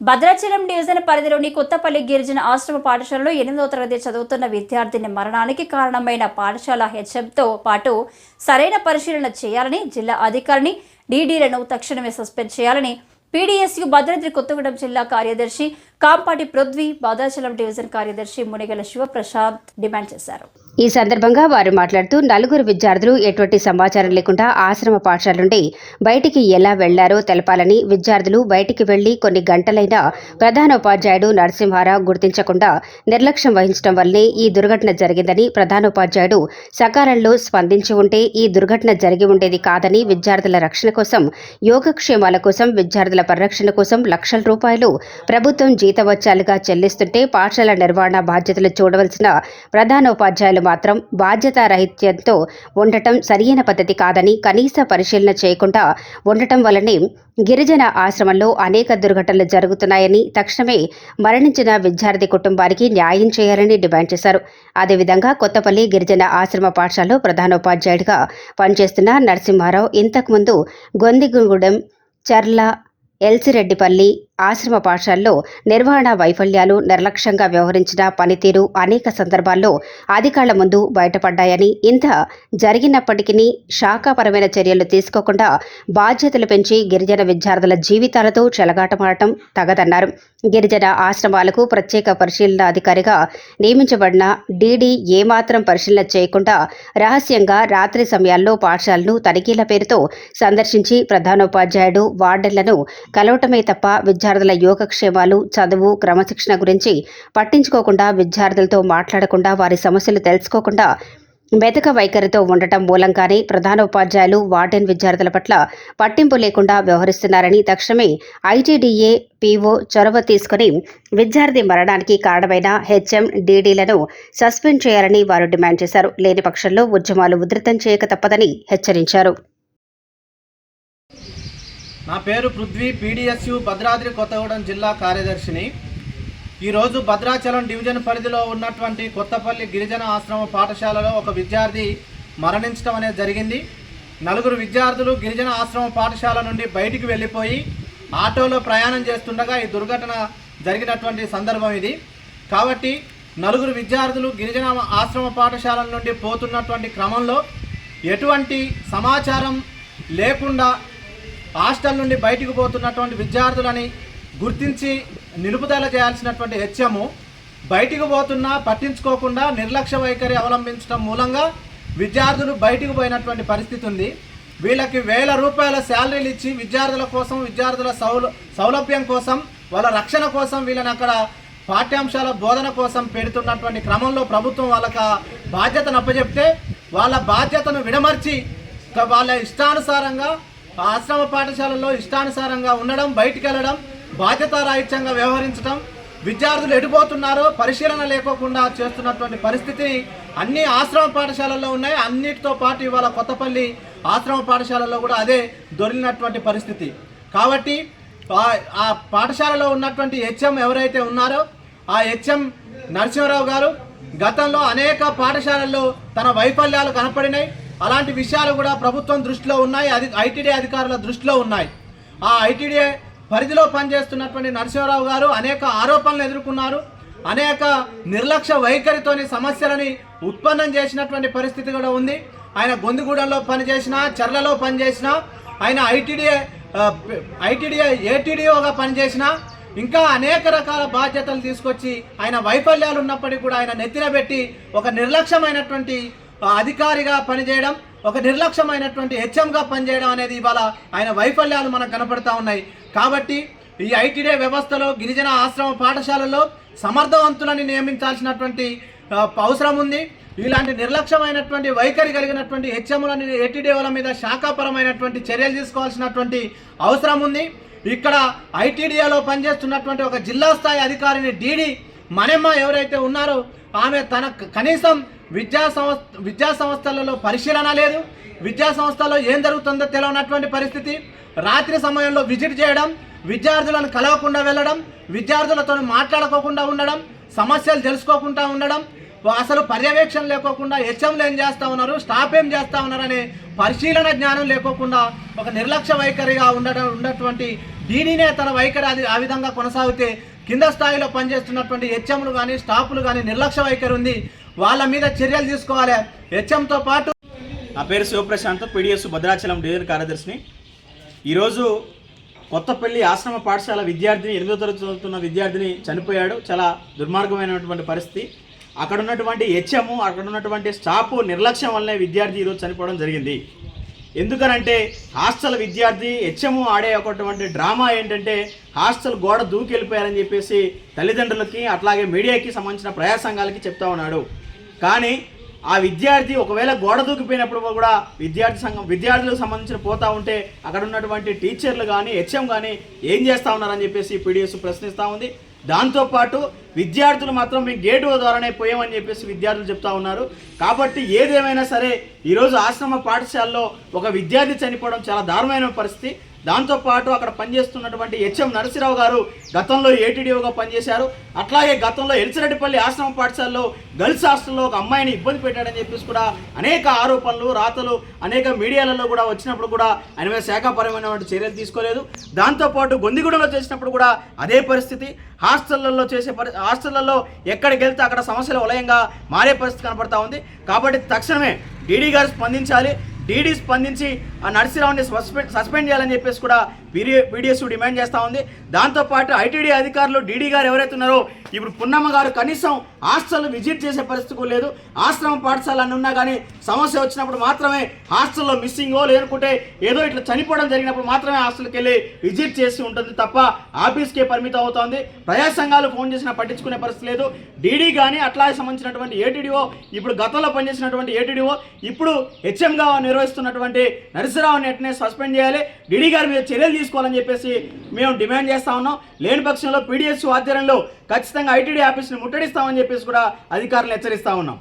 Bhadrachalam division పరిధిలోని కొత్తపల్లి గిరిజన ఆశ్రమ పాఠశాలలో ఎనిమిదవ తరగతి చదువుతున్న విద్యార్థిని మరణానికి కారణమైన పాఠశాల హెచ్ఎంతో పాటు సరైన పరిశీలన చేయాలని జిల్లా అధికారిని డీడీలను తక్షణమే సస్పెండ్ చేయాలని పీడీఎస్యు భద్రాద్రి కొత్తగూడెం జిల్లా కార్యదర్శి కాంపాటి పృథ్వీ భద్రాచలం డివిజన్ కార్యదర్శి మునిగల శివప్రశాంత్ డిమాండ్ చేశారు. ఈ సందర్భంగా వారు మాట్లాడుతూ నలుగురు విద్యార్థులు ఎటువంటి సమాచారం లేకుండా ఆశ్రమ పాఠశాల నుండి బయటికి ఎలా వెళ్ళారో తెలపాలని విద్యార్థులు బయటికి వెళ్ళి కొన్ని గంటలైనా ప్రధానోపాధ్యాయుడు నరసింహారావు గుర్తించకుండా నిర్లక్ష్యం వహించడం వల్లే ఈ దుర్ఘటన జరిగిందని ప్రధానోపాధ్యాయుడు సకాలంలో స్పందించి ఉంటే ఈ దుర్ఘటన జరిగి ఉండేది కాదని విద్యార్థుల రక్షణ కోసం యోగక్షేమాల కోసం విద్యార్థుల పరిరక్షణ కోసం లక్షల రూపాయలు ప్రభుత్వం జీతవత్యాలుగా చెల్లిస్తుంటే పాఠశాల నిర్వహణ బాధ్యతలు చూడవలసిన ప్రధానోపాధ్యాయులు మాత్రం బాధ్యతారహిత్యంతో ఉండటం సరియైన పద్ధతి కాదని కనీస పరిశీలన చేయకుండా ఉండటం వల్లనే గిరిజన ఆశ్రమంలో అనేక దుర్ఘటనలు జరుగుతున్నాయని తక్షణమే మరణించిన విద్యార్థి కుటుంబానికి న్యాయం చేయాలని డిమాండ్ చేశారు. అదేవిధంగా కొత్తపల్లి గిరిజన ఆశ్రమ పాఠశాలలో ప్రధానోపాధ్యాయుడిగా పనిచేస్తున్న నరసింహారావు ఇంతకుముందు గొందిగూడెం చర్ల ఎల్సిరెడ్డిపల్లి ఆశ్రమ పాఠశాలలో నిర్వహణ వైఫల్యాలు నిర్లక్ష్యంగా వ్యవహరించిన పనితీరు అనేక సందర్భాల్లో అధికారుల ముందు బయటపడ్డాయని ఇంత జరిగినప్పటికీ శాఖాపరమైన చర్యలు తీసుకోకుండా బాధ్యతలు పెంచి గిరిజన విద్యార్థుల జీవితాలతో చెలగాటమాడటం తగదన్నారు. గిరిజన ఆశ్రమాలకు ప్రత్యేక పరిశీలన అధికారిగా నియమించబడిన డీడీ ఏమాత్రం పరిశీలన చేయకుండా రహస్యంగా రాత్రి సమయాల్లో పాఠశాలను తనిఖీల పేరుతో సందర్శించి ప్రధానోపాధ్యాయుడు వార్డెన్లను కలవటమే తప్ప విద్య విద్యార్థుల యోగక్షేమాలు చదువు క్రమశిక్షణ గురించి పట్టించుకోకుండా విద్యార్థులతో మాట్లాడకుండా వారి సమస్యలు తెలుసుకోకుండా మెతక వైఖరితో ఉండటం మూలంగానే ప్రధానోపాధ్యాయులు వార్డెన్ విద్యార్థుల పట్ల పట్టింపు లేకుండా వ్యవహరిస్తున్నారని తక్షణమే ఐటీడీఏ పీఓ చొరవ తీసుకుని విద్యార్థి మరణానికి కారణమైన హెచ్ఎం డీడీలను సస్పెండ్ చేయాలని వారు డిమాండ్ చేశారు. లేని పక్షంలో ఉద్యమాలు ఉధృతం చేయక తప్పదని హెచ్చరించారు. నా పేరు పృథ్వీ పీడిఎస్యు భద్రాద్రి కొత్తగూడెం జిల్లా కార్యదర్శిని. ఈరోజు భద్రాచలం డివిజన్ పరిధిలో ఉన్నటువంటి కొత్తపల్లి గిరిజన ఆశ్రమ పాఠశాలలో ఒక విద్యార్థి మరణించడం అనేది జరిగింది. నలుగురు విద్యార్థులు గిరిజన ఆశ్రమ పాఠశాల నుండి బయటికి వెళ్ళిపోయి ఆటోలో ప్రయాణం చేస్తుండగా ఈ దుర్ఘటన జరిగినటువంటి సందర్భం ఇది. కాబట్టి నలుగురు విద్యార్థులు గిరిజన ఆశ్రమ పాఠశాల నుండి పోతున్నటువంటి క్రమంలో ఎటువంటి సమాచారం లేకుండా హాస్టల్ నుండి బయటకు పోతున్నటువంటి విద్యార్థులని గుర్తించి నిలుపుదల చేయాల్సినటువంటి హెచ్ఎము బయటికి పోతున్నా పట్టించుకోకుండా నిర్లక్ష్య వైఖరి అవలంబించడం మూలంగా విద్యార్థులు బయటికి పోయినటువంటి పరిస్థితి ఉంది. వీళ్ళకి వేల రూపాయల శాలరీలు ఇచ్చి విద్యార్థుల కోసం విద్యార్థుల సౌల సౌలభ్యం కోసం వాళ్ళ రక్షణ కోసం వీళ్ళని అక్కడ పాఠ్యాంశాల బోధన కోసం పెడుతున్నటువంటి క్రమంలో ప్రభుత్వం వాళ్ళకి బాధ్యతను అప్పచెప్తే వాళ్ళ బాధ్యతను విడమర్చి వాళ్ళ ఇష్టానుసారంగా ఆశ్రమ పాఠశాలలో ఇష్టానుసారంగా ఉండడం బయటికి వెళ్ళడం బాధ్యతారాహిత్యంగా వ్యవహరించడం విద్యార్థులు ఎడిపోతున్నారో పరిశీలన లేకోకుండా చేస్తున్నటువంటి పరిస్థితి అన్ని ఆశ్రమ పాఠశాలల్లో ఉన్నాయి. అన్నిటితో పాటు ఇవాళ కొత్తపల్లి ఆశ్రమ పాఠశాలలో కూడా అదే దొరికినటువంటి పరిస్థితి. కాబట్టి ఆ- ఆ పాఠశాలలో ఉన్నటువంటి హెచ్ఎం ఎవరైతే ఉన్నారో ఆ హెచ్ఎం నరసింహరావు గారు గతంలో అనేక పాఠశాలల్లో తన వైఫల్యాలు కనపడినాయి. అలాంటి విషయాలు కూడా ప్రభుత్వం దృష్టిలో ఉన్నాయి అది ఐటీడీ అధికారుల దృష్టిలో ఉన్నాయి. ఆ ఐటీడీ పరిధిలో పనిచేస్తున్నటువంటి నరసింహరావు గారు అనేక ఆరోపణలు ఎదుర్కొన్నారు అనేక నిర్లక్ష్య వైఖరితోని సమస్యలని ఉత్పన్నం చేసినటువంటి పరిస్థితి కూడా ఉంది. ఆయన గొందిగూడెంలో పనిచేసిన చర్లలో పనిచేసిన ఆయన ఐటీడీఏ ఐటీడీఏ ఏటీడీఓగా పనిచేసిన ఇంకా అనేక రకాల బాధ్యతలు తీసుకొచ్చి ఆయన వైఫల్యాలు ఉన్నప్పటికీ కూడా ఆయన నెత్తిన పెట్టి ఒక నిర్లక్ష్యమైనటువంటి అధికారిగా పనిచేయడం ఒక నిర్లక్ష్యమైనటువంటి హెచ్ఎంగా పనిచేయడం అనేది ఇవాళ ఆయన వైఫల్యాలు మనకు కనపడతా ఉన్నాయి. కాబట్టి ఈ ఐటీడే వ్యవస్థలో గిరిజన ఆశ్రమ పాఠశాలల్లో సమర్థవంతులని నియమించాల్సినటువంటి అవసరం ఉంది. ఇలాంటి నిర్లక్ష్యమైనటువంటి వైఖరి కలిగినటువంటి హెచ్ఎంలని ఏటీడీల మీద శాఖాపరమైనటువంటి చర్యలు తీసుకోవాల్సినటువంటి అవసరం ఉంది. ఇక్కడ ఐటీడీఏలో పనిచేస్తున్నటువంటి ఒక జిల్లా స్థాయి అధికారిని డీడీ మనమ్మ ఎవరైతే ఉన్నారో ఆమె తన కనీసం విద్యా సంస్థ విద్యా సంస్థలలో పరిశీలన లేదు. విద్యా సంస్థలో ఏం జరుగుతుందో తెలియనటువంటి పరిస్థితి. రాత్రి సమయంలో విజిట్ చేయడం విద్యార్థులను కలవకుండా వెళ్ళడం విద్యార్థులతో మాట్లాడుకోకుండా ఉండడం సమస్యలు తెలుసుకోకుండా ఉండడం అసలు పర్యవేక్షణ లేకోకుండా హెచ్ఎంలు ఏం చేస్తూ ఉన్నారు స్టాఫ్ ఏం చేస్తూ ఉన్నారనే పరిశీలన జ్ఞానం లేకోకుండా ఒక నిర్లక్ష్య వైఖరిగా ఉండడం ఉన్నటువంటి దీనినే తన వైఖరి అది ఆ విధంగా కొనసాగితే కింద స్థాయిలో పనిచేస్తున్నటువంటి హెచ్ఎంలు కానీ స్టాఫ్లు కానీ నిర్లక్ష్య వైఖరి ఉంది వాళ్ళ మీద చర్యలు తీసుకోవాలి. హెచ్ఎంతో పాటు నా పేరు శివప్రశాంత్ పీడిఎస్ భద్రాచలం డివిజన్ కార్యదర్శిని. ఈరోజు కొత్తపల్లి ఆశ్రమ పాఠశాల విద్యార్థిని ఎనిమిదో తరగతి చదువుతున్న విద్యార్థిని చనిపోయాడు. చాలా దుర్మార్గమైనటువంటి పరిస్థితి. అక్కడ ఉన్నటువంటి హెచ్ఎం అక్కడ ఉన్నటువంటి స్టాఫ్ నిర్లక్ష్యం వల్లనే విద్యార్థి ఈరోజు చనిపోవడం జరిగింది. ఎందుకనంటే హాస్టల్ విద్యార్థి హెచ్ఎం ఆడే ఒకటువంటి డ్రామా ఏంటంటే హాస్టల్ గోడ దూకి వెళ్ళిపోయారని చెప్పేసి తల్లిదండ్రులకి అట్లాగే మీడియాకి సంబంధించిన ప్రజా సంఘాలకి చెప్తా ఉన్నాడు. కానీ ఆ విద్యార్థి ఒకవేళ గోడ దూకిపోయినప్పుడు కూడా విద్యార్థి సంఘం విద్యార్థులకు సంబంధించిన పోతా ఉంటే అక్కడ ఉన్నటువంటి టీచర్లు కానీ హెచ్ఎం కానీ ఏం చేస్తా ఉన్నారని చెప్పేసి పీడిఎస్ ప్రశ్నిస్తూ ఉంది. దాంతోపాటు విద్యార్థులు మాత్రం మీ గేటు ద్వారానే పోయామని చెప్పేసి విద్యార్థులు చెప్తా ఉన్నారు. కాబట్టి ఏదేమైనా సరే ఈరోజు ఆశ్రమ పాఠశాలలో ఒక విద్యార్థి చనిపోవడం చాలా దారుణమైన పరిస్థితి. దాంతోపాటు అక్కడ పనిచేస్తున్నటువంటి హెచ్ఎం నరసిరావు గారు గతంలో ఏటీడీఓగా పనిచేశారు. అట్లాగే గతంలో ఎలిసిరెడ్డిపల్లి ఆశ్రమ పాఠశాలలో గర్ల్స్ హాస్టల్లో ఒక అమ్మాయిని ఇబ్బంది పెట్టాడని చెప్పేసి కూడా అనేక ఆరోపణలు రాతలు అనేక మీడియాలలో కూడా వచ్చినప్పుడు కూడా ఆయన మీద శాఖాపరమైనటువంటి చర్యలు తీసుకోలేదు. దాంతోపాటు గొందిగూడలో చేసినప్పుడు కూడా అదే పరిస్థితి. హాస్టళ్ళలో చేసే పరి హాస్టళ్ళలో ఎక్కడికి వెళ్తే అక్కడ సమస్యల వలయంగా మారే పరిస్థితి కనపడతా ఉంది. కాబట్టి తక్షణమే డీడీ గారు స్పందించాలి. డీడీ స్పందించి ఆ నర్సిరావుని సస్పెండ్ సస్పెండ్ చేయాలని చెప్పేసి కూడా పీడిఎస్ డిమాండ్ చేస్తూ ఉంది. దాంతోపాటు ఐటీడీ అధికారులు డీడీ గారు ఎవరైతే ఉన్నారో ఇప్పుడు పున్నమ్మ గారు కనీసం హాస్టల్ విజిట్ చేసే పరిస్థితి కూడా లేదు. ఆశ్రమ పాఠశాల అని ఉన్నా కానీ సమస్య వచ్చినప్పుడు మాత్రమే హాస్టల్లో మిస్సింగో లేనుకుంటే ఏదో ఇట్లా చనిపోవడం జరిగినప్పుడు మాత్రమే హాస్టల్కి వెళ్ళి విజిట్ చేసి ఉంటుంది తప్ప ఆఫీస్కే పరిమితం అవుతోంది. ప్రజా సంఘాలు ఫోన్ చేసినా పట్టించుకునే పరిస్థితి లేదు. డీడీ కానీ అట్లాగే సంబంధించినటువంటి ఏటీడీఓ ఇప్పుడు గతంలో పనిచేసినటువంటి ఏటీడీఓ ఇప్పుడు హెచ్ఎంగా నిర్వహిస్తున్నటువంటి నరసింహరావుని వెంటనే సస్పెండ్ చేయాలి. డిడి గారి మీద చర్యలు తీసుకోవాలని చెప్పేసి మేము డిమాండ్ చేస్తా ఉన్నాం. లేని పక్షంలో పీడిఎస్ ఆధ్వర్యంలో ఖచ్చితంగా ఐటీడీ ఆఫీస్ని ముట్టడిస్తామని చెప్పేసి కూడా అధికారులు హెచ్చరిస్తా ఉన్నాం.